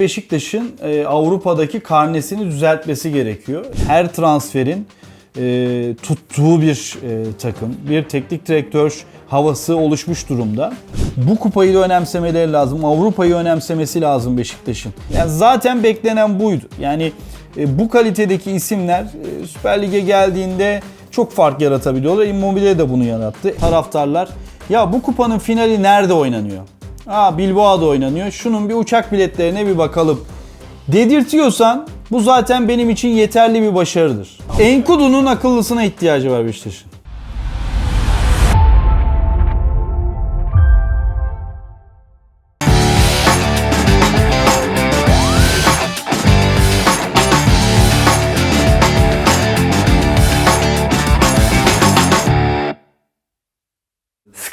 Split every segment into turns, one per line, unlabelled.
Beşiktaş'ın e, Avrupa'daki karnesini düzeltmesi gerekiyor. Her transferin e, tuttuğu bir e, takım, bir teknik direktör havası oluşmuş durumda. Bu kupayı da önemsemeleri lazım. Avrupa'yı önemsemesi lazım Beşiktaş'ın. Yani zaten beklenen buydu. Yani e, bu kalitedeki isimler e, Süper Lig'e geldiğinde çok fark yaratabiliyorlar. Immobile de bunu yarattı. Taraftarlar ya bu kupanın finali nerede oynanıyor? Aa Bilbao'da oynanıyor. Şunun bir uçak biletlerine bir bakalım. Dedirtiyorsan bu zaten benim için yeterli bir başarıdır. Enkudu'nun akıllısına ihtiyacı var Beşiktaş'ın.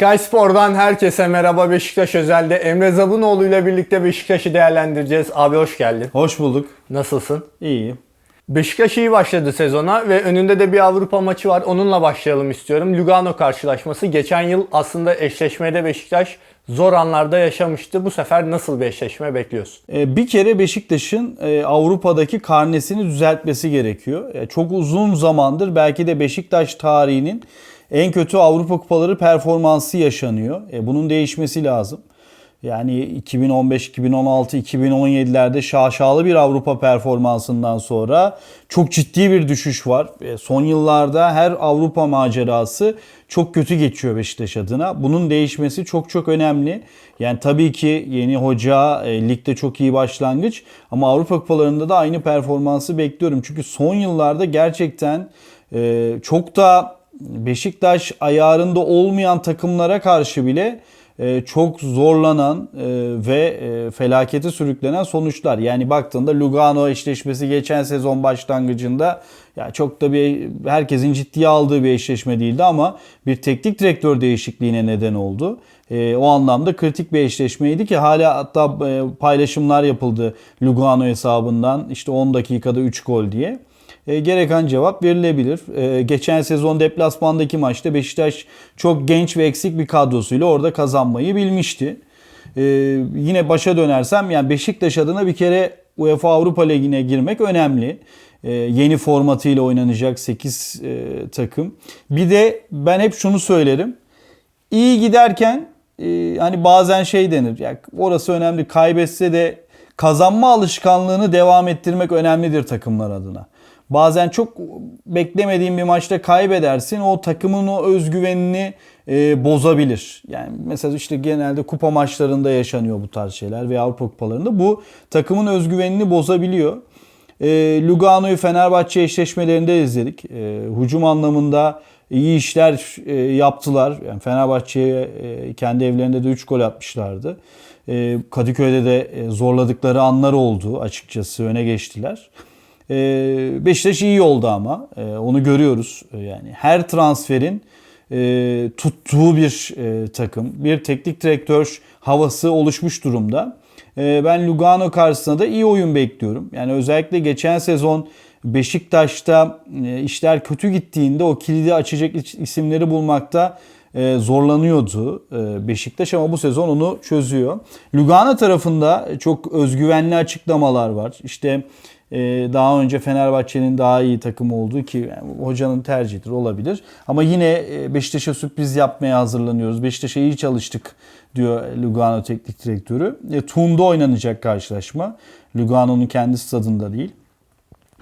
Sky Spor'dan herkese merhaba Beşiktaş özelde. Emre Zabunoğlu ile birlikte Beşiktaş'ı değerlendireceğiz. Abi hoş geldin.
Hoş bulduk.
Nasılsın?
İyi.
Beşiktaş iyi başladı sezona ve önünde de bir Avrupa maçı var. Onunla başlayalım istiyorum. Lugano karşılaşması. Geçen yıl aslında eşleşmede Beşiktaş zor anlarda yaşamıştı. Bu sefer nasıl bir eşleşme bekliyorsun?
Ee, Bir kere Beşiktaş'ın e, Avrupa'daki karnesini düzeltmesi gerekiyor. E, Çok uzun zamandır belki de Beşiktaş tarihinin en kötü Avrupa Kupaları performansı yaşanıyor. E, Bunun değişmesi lazım. Yani 2015, 2016, 2017'lerde şaşalı bir Avrupa performansından sonra çok ciddi bir düşüş var. E, Son yıllarda her Avrupa macerası çok kötü geçiyor Beşiktaş adına. Bunun değişmesi çok çok önemli. Yani tabii ki yeni hoca, e, ligde çok iyi başlangıç ama Avrupa kupalarında da aynı performansı bekliyorum. Çünkü son yıllarda gerçekten e, çok da Beşiktaş ayarında olmayan takımlara karşı bile e, çok zorlanan e, ve e, felakete sürüklenen sonuçlar. Yani baktığında Lugano eşleşmesi geçen sezon başlangıcında ya çok da bir herkesin ciddiye aldığı bir eşleşme değildi ama bir teknik direktör değişikliğine neden oldu. O anlamda kritik bir eşleşmeydi ki hala hatta paylaşımlar yapıldı Lugano hesabından işte 10 dakikada 3 gol diye e, gereken cevap verilebilir. E, geçen sezon deplasmandaki maçta Beşiktaş çok genç ve eksik bir kadrosuyla orada kazanmayı bilmişti. E, yine başa dönersem yani Beşiktaş adına bir kere UEFA Avrupa Ligi'ne girmek önemli. E, yeni formatıyla oynanacak 8 e, takım. Bir de ben hep şunu söylerim. İyi giderken e, hani bazen şey denir. Ya orası önemli. Kaybetse de kazanma alışkanlığını devam ettirmek önemlidir takımlar adına. Bazen çok beklemediğin bir maçta kaybedersin. O takımın o özgüvenini e, bozabilir. Yani mesela işte genelde kupa maçlarında yaşanıyor bu tarz şeyler veya Avrupa kupalarında. Bu takımın özgüvenini bozabiliyor. E, Lugano'yu Fenerbahçe eşleşmelerinde izledik. E, hücum anlamında iyi işler e, yaptılar. Yani Fenerbahçe'ye e, kendi evlerinde de 3 gol atmışlardı. E, Kadıköy'de de e, zorladıkları anlar oldu açıkçası. Öne geçtiler. E, Beşiktaş iyi oldu ama e, onu görüyoruz. E, yani her transferin e, tuttuğu bir e, takım, bir teknik direktör havası oluşmuş durumda. E, ben Lugano karşısında da iyi oyun bekliyorum. Yani özellikle geçen sezon Beşiktaş'ta işler kötü gittiğinde o kilidi açacak isimleri bulmakta zorlanıyordu Beşiktaş ama bu sezon onu çözüyor. Lugano tarafında çok özgüvenli açıklamalar var. İşte daha önce Fenerbahçe'nin daha iyi takım olduğu ki hocanın tercihidir olabilir. Ama yine e, Beşiktaş'a sürpriz yapmaya hazırlanıyoruz. Beşiktaş'a iyi çalıştık diyor Lugano teknik direktörü. E, Tun'da oynanacak karşılaşma. Lugano'nun kendi stadında değil.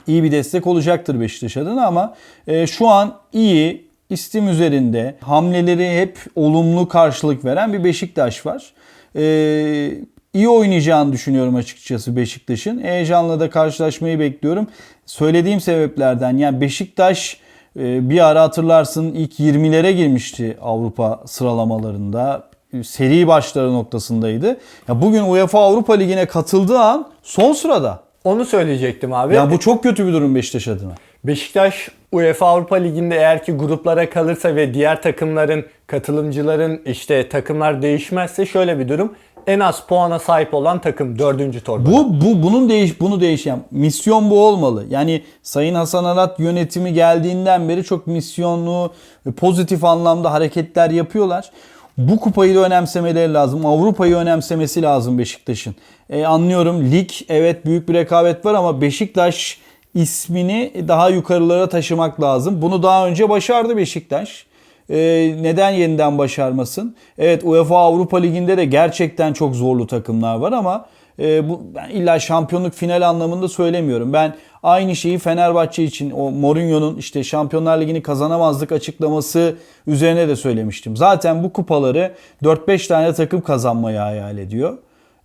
İyi bir destek olacaktır Beşiktaş adına ama e, şu an iyi, istim üzerinde hamleleri hep olumlu karşılık veren bir Beşiktaş var. Ee, iyi oynayacağını düşünüyorum açıkçası Beşiktaş'ın. Heyecanla da karşılaşmayı bekliyorum. Söylediğim sebeplerden yani Beşiktaş e, bir ara hatırlarsın ilk 20'lere girmişti Avrupa sıralamalarında. Seri başları noktasındaydı. Ya bugün UEFA Avrupa Ligi'ne katıldığı an son sırada.
Onu söyleyecektim abi.
Ya bu çok kötü bir durum Beşiktaş adına.
Beşiktaş UEFA Avrupa Ligi'nde eğer ki gruplara kalırsa ve diğer takımların, katılımcıların işte takımlar değişmezse şöyle bir durum. En az puana sahip olan takım dördüncü torbada.
Bu, bu bunun değiş bunu değişen misyon bu olmalı. Yani Sayın Hasan Arat yönetimi geldiğinden beri çok misyonlu, pozitif anlamda hareketler yapıyorlar. bu kupayı da önemsemeleri lazım. Avrupa'yı önemsemesi lazım Beşiktaş'ın. E, anlıyorum lig evet büyük bir rekabet var ama Beşiktaş ismini daha yukarılara taşımak lazım. Bunu daha önce başardı Beşiktaş. E, neden yeniden başarmasın? Evet UEFA Avrupa Ligi'nde de gerçekten çok zorlu takımlar var ama e, bu ben illa şampiyonluk final anlamında söylemiyorum. Ben aynı şeyi Fenerbahçe için o Mourinho'nun işte Şampiyonlar Ligi'ni kazanamazlık açıklaması üzerine de söylemiştim. Zaten bu kupaları 4-5 tane takım kazanmayı hayal ediyor.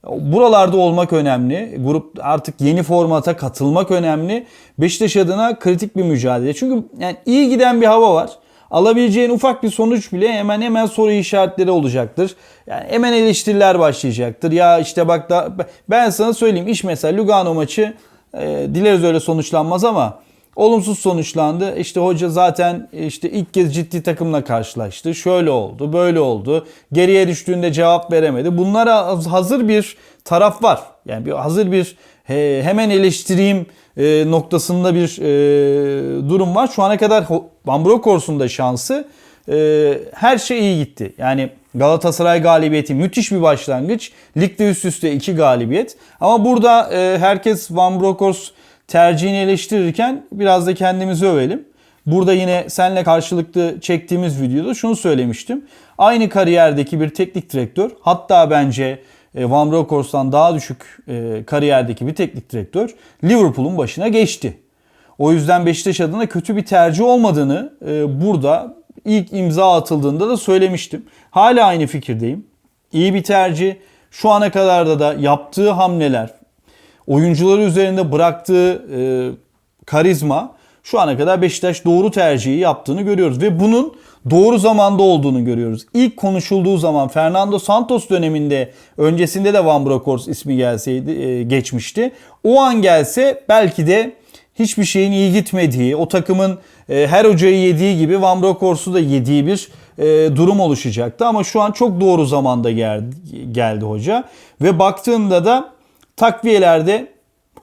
Buralarda olmak önemli. Grup artık yeni formata katılmak önemli. Beşiktaş adına kritik bir mücadele. Çünkü yani iyi giden bir hava var. Alabileceğin ufak bir sonuç bile hemen hemen soru işaretleri olacaktır. Yani hemen eleştiriler başlayacaktır. Ya işte bak da ben sana söyleyeyim iş mesela Lugano maçı e, dileriz öyle sonuçlanmaz ama olumsuz sonuçlandı. İşte hoca zaten işte ilk kez ciddi takımla karşılaştı. Şöyle oldu, böyle oldu. Geriye düştüğünde cevap veremedi. Bunlara hazır bir taraf var. Yani bir hazır bir he, hemen eleştireyim e, noktasında bir e, durum var. Şu ana kadar Van Bronckhorst'un da şansı e, her şey iyi gitti. Yani Galatasaray galibiyeti müthiş bir başlangıç. Ligde üst üste iki galibiyet. Ama burada e, herkes Van Bronckhorst tercihini eleştirirken biraz da kendimizi övelim. Burada yine senle karşılıklı çektiğimiz videoda şunu söylemiştim. Aynı kariyerdeki bir teknik direktör hatta bence Van Bronckhorst'tan daha düşük e, kariyerdeki bir teknik direktör Liverpool'un başına geçti. O yüzden Beşiktaş adına kötü bir tercih olmadığını e, burada ilk imza atıldığında da söylemiştim. Hala aynı fikirdeyim. İyi bir tercih. Şu ana kadar da da yaptığı hamleler, oyuncuları üzerinde bıraktığı karizma şu ana kadar Beşiktaş doğru tercihi yaptığını görüyoruz ve bunun doğru zamanda olduğunu görüyoruz. İlk konuşulduğu zaman Fernando Santos döneminde öncesinde de Van Bronckhorst ismi gelseydi e, geçmişti. O an gelse belki de hiçbir şeyin iyi gitmediği, o takımın e, her hocayı yediği gibi Van Bronckhorst'u da yediği bir e, durum oluşacaktı. Ama şu an çok doğru zamanda geldi, geldi hoca. Ve baktığında da takviyelerde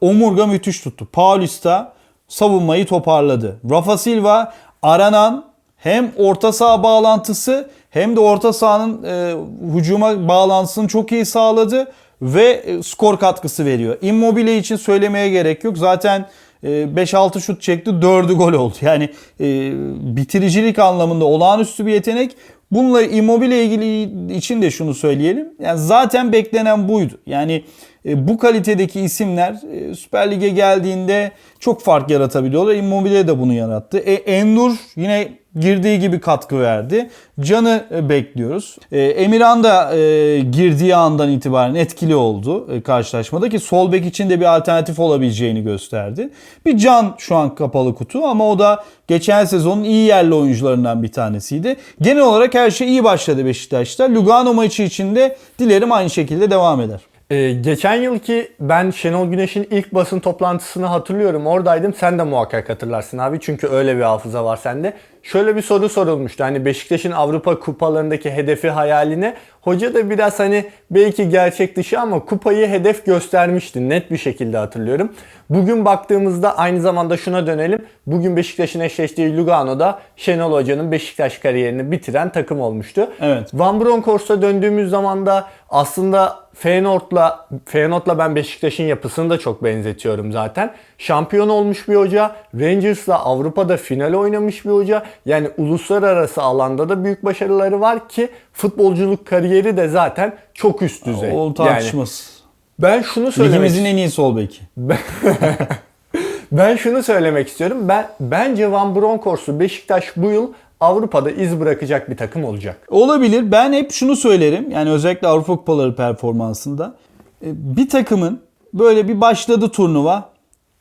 omurga müthiş tuttu. Paulista savunmayı toparladı. Rafa Silva aranan hem orta saha bağlantısı hem de orta sahanın e, hücuma bağlantısını çok iyi sağladı ve e, skor katkısı veriyor. Immobile için söylemeye gerek yok. Zaten 5-6 şut çekti 4'ü gol oldu. Yani e, bitiricilik anlamında olağanüstü bir yetenek. Bununla Immobile ilgili için de şunu söyleyelim. Yani zaten beklenen buydu. Yani e, bu kalitedeki isimler e, Süper Lig'e geldiğinde çok fark yaratabiliyorlar. Immobile de bunu yarattı. E, Endur yine girdiği gibi katkı verdi. Can'ı e, bekliyoruz. E, Emirhan da e, girdiği andan itibaren etkili oldu karşılaşmada ki sol bek için de bir alternatif olabileceğini gösterdi. Bir Can şu an kapalı kutu ama o da geçen sezonun iyi yerli oyuncularından bir tanesiydi. Genel olarak her şey iyi başladı Beşiktaş'ta. Lugano maçı için de dilerim aynı şekilde devam eder.
Ee, geçen yılki ben Şenol Güneş'in ilk basın toplantısını hatırlıyorum. Oradaydım. Sen de muhakkak hatırlarsın abi. Çünkü öyle bir hafıza var sende. Şöyle bir soru sorulmuştu. Hani Beşiktaş'ın Avrupa kupalarındaki hedefi hayaline. Hoca da biraz hani belki gerçek dışı ama kupayı hedef göstermişti. Net bir şekilde hatırlıyorum. Bugün baktığımızda aynı zamanda şuna dönelim. Bugün Beşiktaş'ın eşleştiği Lugano'da Şenol Hoca'nın Beşiktaş kariyerini bitiren takım olmuştu.
Evet.
Van Bronckhorst'a döndüğümüz zaman da aslında Feyenoord'la Feyenoord'la ben Beşiktaş'ın yapısını da çok benzetiyorum zaten. Şampiyon olmuş bir hoca, Rangers'la Avrupa'da final oynamış bir hoca. Yani uluslararası alanda da büyük başarıları var ki futbolculuk kariyeri de zaten çok üst düzey.
O tartışmasız.
Yani ben şunu söylemek
Ligimizin en iyi sol beki.
ben şunu söylemek istiyorum. Ben bence Van Bronckhorst'u Beşiktaş bu yıl Avrupa'da iz bırakacak bir takım olacak.
Olabilir. Ben hep şunu söylerim. Yani özellikle Avrupa Kupaları performansında. E, Bir takımın böyle bir başladı turnuva.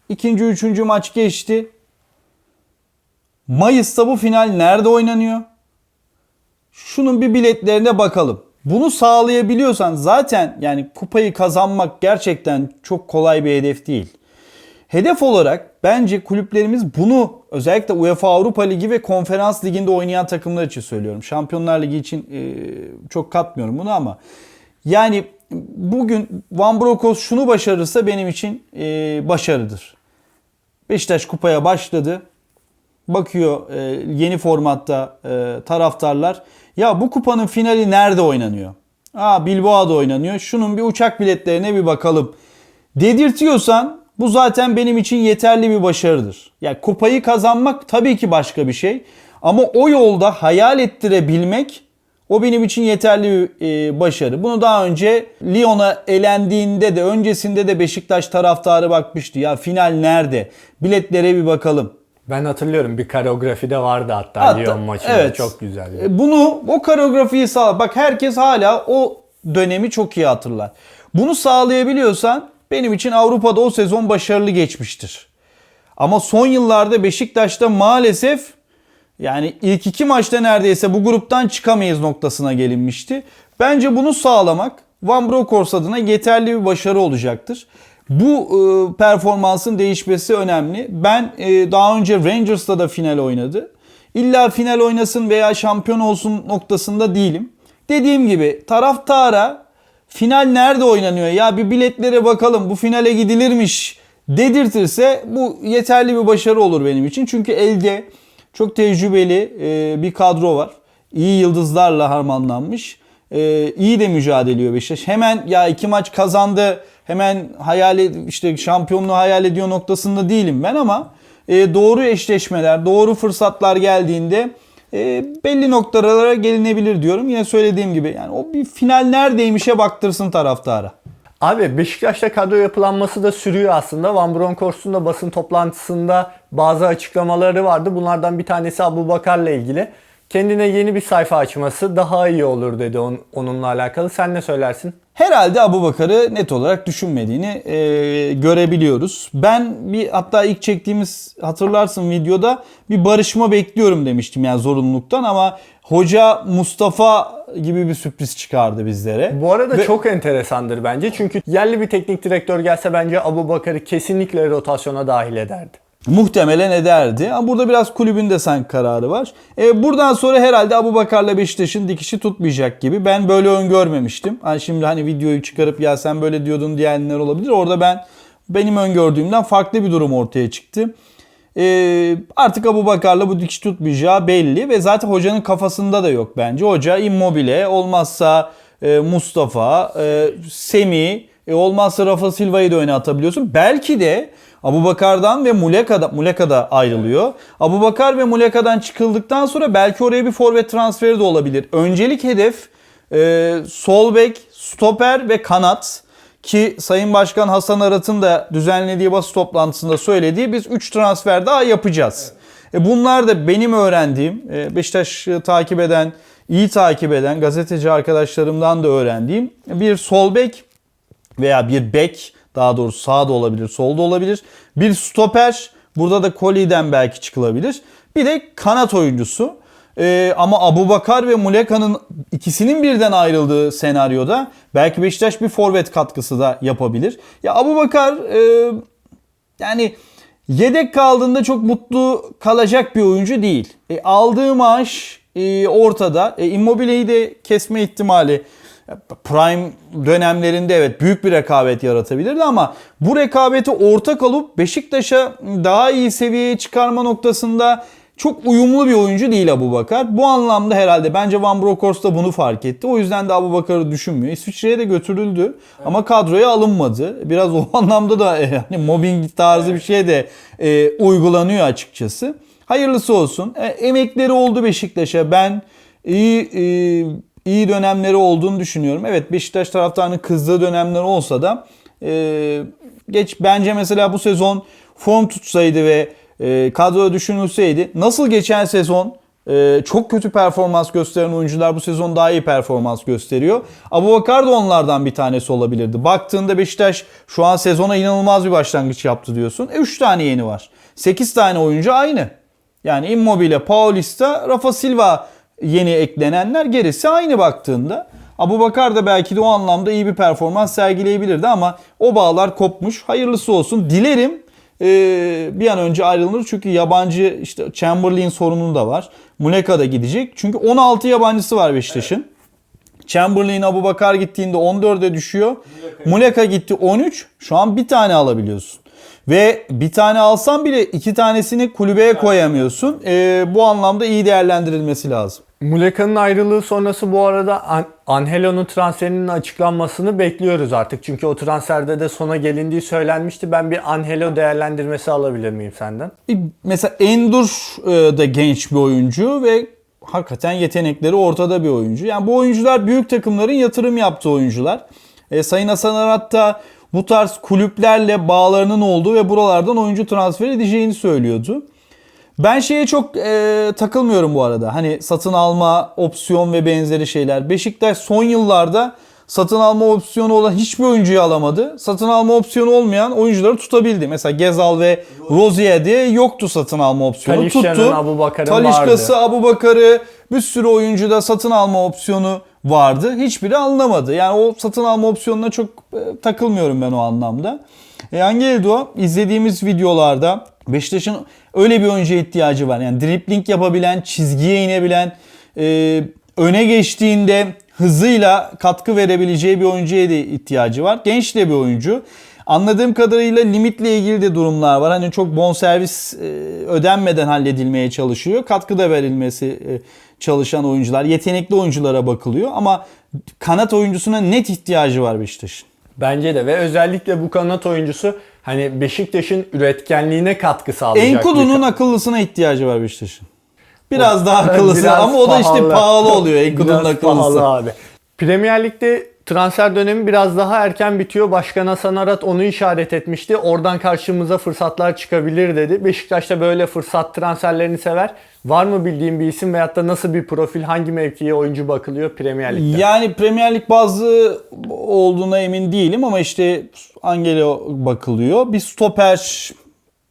ikinci, üçüncü maç geçti. Mayıs'ta bu final nerede oynanıyor? Şunun bir biletlerine bakalım. Bunu sağlayabiliyorsan zaten yani kupayı kazanmak gerçekten çok kolay bir hedef değil. Hedef olarak bence kulüplerimiz bunu özellikle UEFA Avrupa Ligi ve Konferans Ligi'nde oynayan takımlar için söylüyorum. Şampiyonlar Ligi için e, çok katmıyorum bunu ama yani bugün Van Bronckhorst şunu başarırsa benim için e, başarıdır. Beşiktaş kupaya başladı. bakıyor e, yeni formatta e, taraftarlar. Ya bu kupanın finali nerede oynanıyor? Aa Bilbao'da oynanıyor. Şunun bir uçak biletlerine bir bakalım. Dedirtiyorsan bu zaten benim için yeterli bir başarıdır. Ya kupayı kazanmak tabii ki başka bir şey. Ama o yolda hayal ettirebilmek o benim için yeterli bir e, başarı. Bunu daha önce Lyon'a elendiğinde de öncesinde de Beşiktaş taraftarı bakmıştı. Ya final nerede? Biletlere bir bakalım.
Ben hatırlıyorum bir koreografi de vardı hatta,
Hatta-
Lyon maçında.
evet.
Çok güzeldi.
E, Bunu o koreografiyi sağla. Bak herkes hala o dönemi çok iyi hatırlar. Bunu sağlayabiliyorsan benim için Avrupa'da o sezon başarılı geçmiştir. Ama son yıllarda Beşiktaş'ta maalesef yani ilk iki maçta neredeyse bu gruptan çıkamayız noktasına gelinmişti. Bence bunu sağlamak Van Bronckhorst adına yeterli bir başarı olacaktır. Bu e, performansın değişmesi önemli. Ben e, daha önce Rangers'ta da final oynadı. İlla final oynasın veya şampiyon olsun noktasında değilim. Dediğim gibi taraftara final nerede oynanıyor ya bir biletlere bakalım bu finale gidilirmiş dedirtirse bu yeterli bir başarı olur benim için. Çünkü elde çok tecrübeli e, bir kadro var. İyi yıldızlarla harmanlanmış. E, iyi de mücadele ediyor Beşiktaş. Hemen ya iki maç kazandı. Hemen hayal işte şampiyonluğu hayal ediyor noktasında değilim ben ama e, doğru eşleşmeler, doğru fırsatlar geldiğinde e, belli noktalara gelinebilir diyorum. Yine söylediğim gibi yani o bir final neredeymişe baktırsın taraftara.
Abi Beşiktaş'ta kadro yapılanması da sürüyor aslında. Van Bronckhorst'un da basın toplantısında bazı açıklamaları vardı. Bunlardan bir tanesi Abu Bakar'la ilgili. Kendine yeni bir sayfa açması daha iyi olur dedi on- onunla alakalı. Sen ne söylersin?
Herhalde Abu Bakar'ı net olarak düşünmediğini e, görebiliyoruz. Ben bir hatta ilk çektiğimiz hatırlarsın videoda bir barışma bekliyorum demiştim yani zorunluluktan ama hoca Mustafa gibi bir sürpriz çıkardı bizlere.
Bu arada
Ve-
çok enteresandır bence. Çünkü yerli bir teknik direktör gelse bence Abu Bakar'ı kesinlikle rotasyona dahil ederdi.
Muhtemelen ederdi. Ama burada biraz kulübün de sanki kararı var. E, buradan sonra herhalde Abu Bakar'la Beşiktaş'ın dikişi tutmayacak gibi. Ben böyle öngörmemiştim. Hani şimdi hani videoyu çıkarıp ya sen böyle diyordun diyenler olabilir. Orada ben benim öngördüğümden farklı bir durum ortaya çıktı. E, artık Abu Bakar'la bu dikiş tutmayacağı belli ve zaten hocanın kafasında da yok bence. Hoca Immobile olmazsa e, Mustafa, e, Semi, e, olmazsa Rafa Silva'yı da öne atabiliyorsun. Belki de Abu Bakar'dan ve Muleka'da, Muleka da ayrılıyor. Abu Bakar ve Muleka'dan çıkıldıktan sonra belki oraya bir forvet transferi de olabilir. Öncelik hedef e, sol bek, stoper ve kanat. Ki Sayın Başkan Hasan Arat'ın da düzenlediği basın toplantısında söylediği biz 3 transfer daha yapacağız. E bunlar da benim öğrendiğim, e, Beşiktaş'ı takip eden, iyi takip eden gazeteci arkadaşlarımdan da öğrendiğim bir sol bek veya bir bek daha doğrusu sağda olabilir, solda olabilir. Bir stoper, burada da Koli'den belki çıkılabilir. Bir de kanat oyuncusu. Ee, ama Abu Bakar ve Muleka'nın ikisinin birden ayrıldığı senaryoda belki Beşiktaş bir forvet katkısı da yapabilir. Ya Abu Bakar e, yani yedek kaldığında çok mutlu kalacak bir oyuncu değil. E, aldığı maaş e, ortada. E, Immobile'yi de kesme ihtimali prime dönemlerinde evet büyük bir rekabet yaratabilirdi ama bu rekabeti ortak alıp Beşiktaş'a daha iyi seviyeye çıkarma noktasında çok uyumlu bir oyuncu değil Abu Bakar. Bu anlamda herhalde bence Van Bronckhorst da bunu fark etti. O yüzden de Abu Bakar'ı düşünmüyor. İsviçre'ye de götürüldü ama kadroya alınmadı. Biraz o anlamda da e, hani mobbing tarzı bir şey de e, uygulanıyor açıkçası. Hayırlısı olsun. E, emekleri oldu Beşiktaş'a. Ben iyi e, iyi dönemleri olduğunu düşünüyorum. Evet Beşiktaş taraftarının kızdığı dönemler olsa da e, geç bence mesela bu sezon form tutsaydı ve e, kadroya düşünülseydi nasıl geçen sezon e, çok kötü performans gösteren oyuncular bu sezon daha iyi performans gösteriyor. Abu Bakar da onlardan bir tanesi olabilirdi. Baktığında Beşiktaş şu an sezona inanılmaz bir başlangıç yaptı diyorsun. E 3 tane yeni var. 8 tane oyuncu aynı. Yani Immobile, Paulista, Rafa Silva yeni eklenenler gerisi aynı baktığında. Abu Bakar da belki de o anlamda iyi bir performans sergileyebilirdi ama o bağlar kopmuş. Hayırlısı olsun. Dilerim e, bir an önce ayrılır çünkü yabancı işte Chamberlain sorunu da var. Muleka da gidecek. Çünkü 16 yabancısı var Beşiktaş'ın. Chamberlain Abu Bakar gittiğinde 14'e düşüyor. Muleka gitti 13. Şu an bir tane alabiliyorsun. Ve bir tane alsan bile iki tanesini kulübeye koyamıyorsun. E, bu anlamda iyi değerlendirilmesi lazım.
Muleka'nın ayrılığı sonrası bu arada An- Angelo'nun transferinin açıklanmasını bekliyoruz artık. Çünkü o transferde de sona gelindiği söylenmişti. Ben bir Angelo değerlendirmesi alabilir miyim senden?
Bir- Mesela Endur e, da genç bir oyuncu ve hakikaten yetenekleri ortada bir oyuncu. Yani bu oyuncular büyük takımların yatırım yaptığı oyuncular. E, Sayın Hasan Arat da bu tarz kulüplerle bağlarının olduğu ve buralardan oyuncu transfer edeceğini söylüyordu. Ben şeye çok e, takılmıyorum bu arada. Hani satın alma, opsiyon ve benzeri şeyler. Beşiktaş son yıllarda satın alma opsiyonu olan hiçbir oyuncuyu alamadı. Satın alma opsiyonu olmayan oyuncuları tutabildi. Mesela Gezal ve Rozier diye yoktu satın alma opsiyonu.
Talişka'nın,
Tuttu.
Abubakar'ın
Talişka'sı,
vardı.
Abu Bakar'ı bir sürü oyuncuda satın alma opsiyonu vardı. Hiçbiri alınamadı. Yani o satın alma opsiyonuna çok e, takılmıyorum ben o anlamda. E, Angeldo izlediğimiz videolarda Beşiktaş'ın öyle bir oyuncuya ihtiyacı var. Yani dripling yapabilen, çizgiye inebilen, e, öne geçtiğinde hızıyla katkı verebileceği bir oyuncuya da ihtiyacı var. Genç de bir oyuncu. Anladığım kadarıyla limitle ilgili de durumlar var. Hani çok bonservis e, ödenmeden halledilmeye çalışıyor. Katkı da verilmesi e, çalışan oyuncular, yetenekli oyunculara bakılıyor ama kanat oyuncusuna net ihtiyacı var Beşiktaş'ın.
Bence de ve özellikle bu kanat oyuncusu hani Beşiktaş'ın üretkenliğine katkı sağlayacak.
Enkudu'nun akıllısına ihtiyacı var Beşiktaş'ın. Biraz daha akıllısı
biraz
ama o da işte pahalı oluyor Enkudu'nun akıllısı.
pahalı abi. Premier Lig'de transfer dönemi biraz daha erken bitiyor. Başkan Hasan Arat onu işaret etmişti. Oradan karşımıza fırsatlar çıkabilir dedi. Beşiktaş da böyle fırsat transferlerini sever. Var mı bildiğin bir isim veyahut da nasıl bir profil, hangi mevkiye oyuncu bakılıyor Premier Lig'de?
Yani Premier Lig bazı olduğuna emin değilim ama işte Angelo bakılıyor. Bir stoper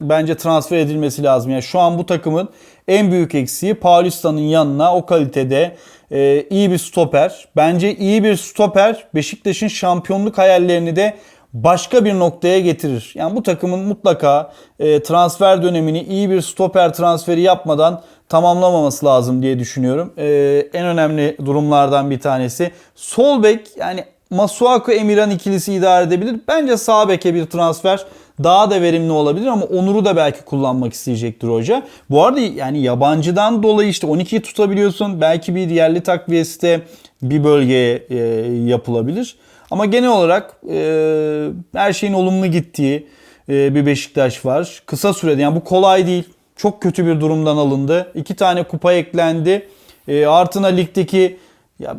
bence transfer edilmesi lazım. Yani şu an bu takımın en büyük eksiği Paulista'nın yanına o kalitede e, iyi bir stoper. Bence iyi bir stoper Beşiktaş'ın şampiyonluk hayallerini de başka bir noktaya getirir. Yani bu takımın mutlaka e, transfer dönemini iyi bir stoper transferi yapmadan tamamlamaması lazım diye düşünüyorum. E, en önemli durumlardan bir tanesi. Sol bek yani Masuaku Emirhan ikilisi idare edebilir. Bence sağ beke bir transfer daha da verimli olabilir ama Onur'u da belki kullanmak isteyecektir hoca. Bu arada yani yabancıdan dolayı işte 12'yi tutabiliyorsun. Belki bir yerli takviyesi de bir bölgeye e, yapılabilir. Ama genel olarak e, her şeyin olumlu gittiği e, bir Beşiktaş var. Kısa sürede yani bu kolay değil. Çok kötü bir durumdan alındı. İki tane kupa eklendi. E, Artına ligdeki ya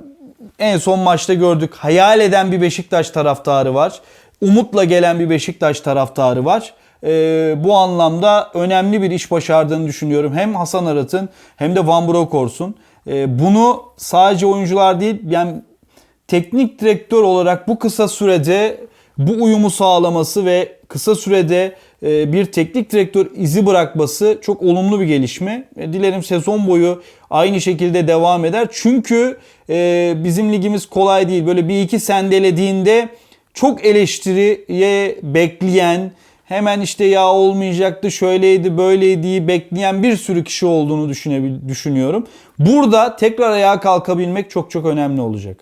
en son maçta gördük. Hayal eden bir Beşiktaş taraftarı var. Umutla gelen bir Beşiktaş taraftarı var. Ee, bu anlamda önemli bir iş başardığını düşünüyorum. Hem Hasan Arat'ın hem de Van Bronckhorst'un. Ee, bunu sadece oyuncular değil yani teknik direktör olarak bu kısa sürede bu uyumu sağlaması ve kısa sürede bir teknik direktör izi bırakması çok olumlu bir gelişme. E, Dilerim sezon boyu aynı şekilde devam eder. Çünkü e, bizim ligimiz kolay değil. Böyle bir iki sendelediğinde çok eleştiriye bekleyen, hemen işte ya olmayacaktı, şöyleydi, böyleydi bekleyen bir sürü kişi olduğunu düşünüyorum. Burada tekrar ayağa kalkabilmek çok çok önemli olacak.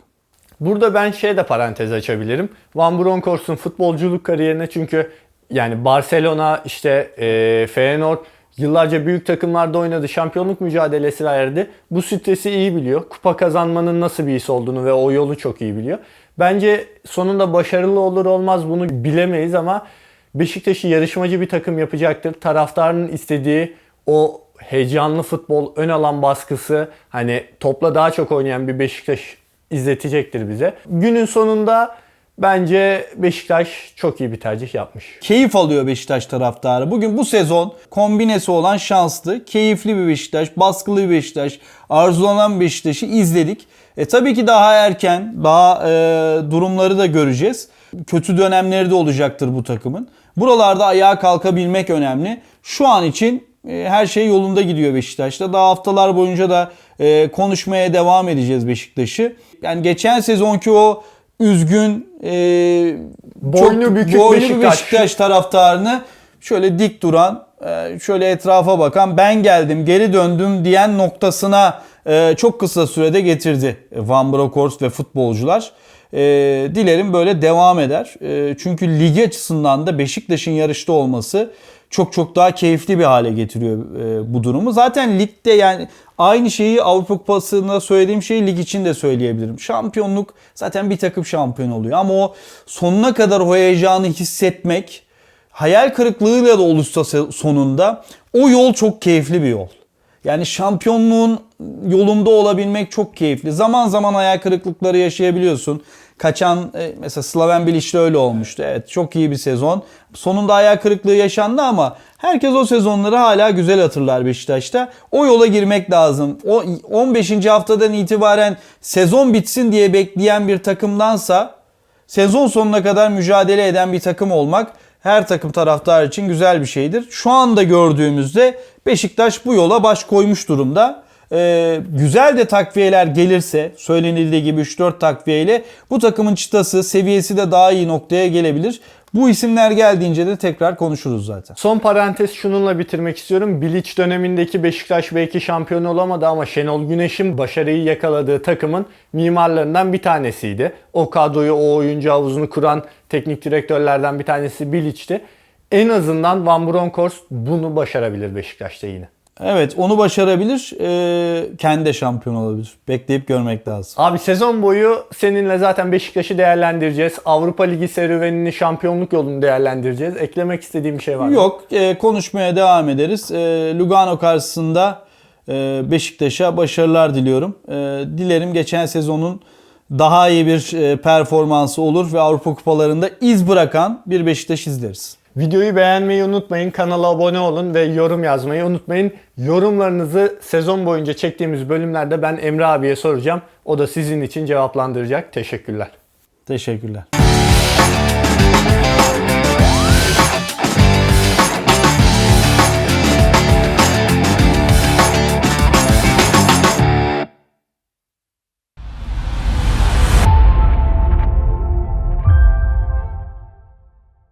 Burada ben şey de parantez açabilirim. Van Bronckhorst'un futbolculuk kariyerine çünkü yani Barcelona işte e, Feyenoord yıllarca büyük takımlarda oynadı. Şampiyonluk mücadelesi verdi. Bu stresi iyi biliyor. Kupa kazanmanın nasıl bir his olduğunu ve o yolu çok iyi biliyor. Bence sonunda başarılı olur olmaz bunu bilemeyiz ama Beşiktaş'ı yarışmacı bir takım yapacaktır. Taraftarın istediği o heyecanlı futbol, ön alan baskısı, hani topla daha çok oynayan bir Beşiktaş izletecektir bize. Günün sonunda bence Beşiktaş çok iyi bir tercih yapmış.
Keyif alıyor Beşiktaş taraftarı. Bugün bu sezon kombinesi olan şanslı, keyifli bir Beşiktaş, baskılı bir Beşiktaş, arzulanan Beşiktaş'ı izledik. E tabii ki daha erken, daha e, durumları da göreceğiz. Kötü dönemleri de olacaktır bu takımın. Buralarda ayağa kalkabilmek önemli. Şu an için e, her şey yolunda gidiyor Beşiktaş'ta. Daha haftalar boyunca da e, konuşmaya devam edeceğiz Beşiktaş'ı. Yani geçen sezonki o üzgün, e,
Boynu bükük
boynu
Beşiktaş.
Beşiktaş taraftarını şöyle dik duran, e, şöyle etrafa bakan, ben geldim, geri döndüm diyen noktasına e, çok kısa sürede getirdi Van Bronckhorst ve futbolcular. E, dilerim böyle devam eder. E, çünkü ligi açısından da Beşiktaş'ın yarışta olması çok çok daha keyifli bir hale getiriyor e, bu durumu. Zaten ligde yani aynı şeyi Avrupa Kupası'nda söylediğim şeyi lig için de söyleyebilirim. Şampiyonluk zaten bir takım şampiyon oluyor ama o sonuna kadar o heyecanı hissetmek hayal kırıklığıyla da olursa se- sonunda o yol çok keyifli bir yol. Yani şampiyonluğun yolunda olabilmek çok keyifli. Zaman zaman hayal kırıklıkları yaşayabiliyorsun. Kaçan e, mesela Slaven Bilic'te öyle olmuştu. Evet çok iyi bir sezon. Sonunda hayal kırıklığı yaşandı ama herkes o sezonları hala güzel hatırlar Beşiktaş'ta. O yola girmek lazım. O 15. haftadan itibaren sezon bitsin diye bekleyen bir takımdansa sezon sonuna kadar mücadele eden bir takım olmak her takım taraftar için güzel bir şeydir. Şu anda gördüğümüzde Beşiktaş bu yola baş koymuş durumda. Ee, güzel de takviyeler gelirse söylenildiği gibi 3-4 takviyeyle bu takımın çıtası seviyesi de daha iyi noktaya gelebilir. Bu isimler geldiğince de tekrar konuşuruz zaten.
Son parantez şununla bitirmek istiyorum. Bilic dönemindeki Beşiktaş belki şampiyon olamadı ama Şenol Güneş'in başarıyı yakaladığı takımın mimarlarından bir tanesiydi. O kadroyu, o oyuncu havuzunu kuran teknik direktörlerden bir tanesi Bilic'ti. En azından Van Bronckhorst bunu başarabilir Beşiktaş'ta yine.
Evet onu başarabilir. Ee, kendi de şampiyon olabilir. Bekleyip görmek lazım.
Abi sezon boyu seninle zaten Beşiktaş'ı değerlendireceğiz. Avrupa Ligi serüvenini, şampiyonluk yolunu değerlendireceğiz. Eklemek istediğim bir şey var mı?
Yok e, konuşmaya devam ederiz. E, Lugano karşısında e, Beşiktaş'a başarılar diliyorum. E, dilerim geçen sezonun daha iyi bir e, performansı olur ve Avrupa kupalarında iz bırakan bir Beşiktaş izleriz.
Videoyu beğenmeyi unutmayın, kanala abone olun ve yorum yazmayı unutmayın. Yorumlarınızı sezon boyunca çektiğimiz bölümlerde ben Emre abiye soracağım. O da sizin için cevaplandıracak. Teşekkürler.
Teşekkürler.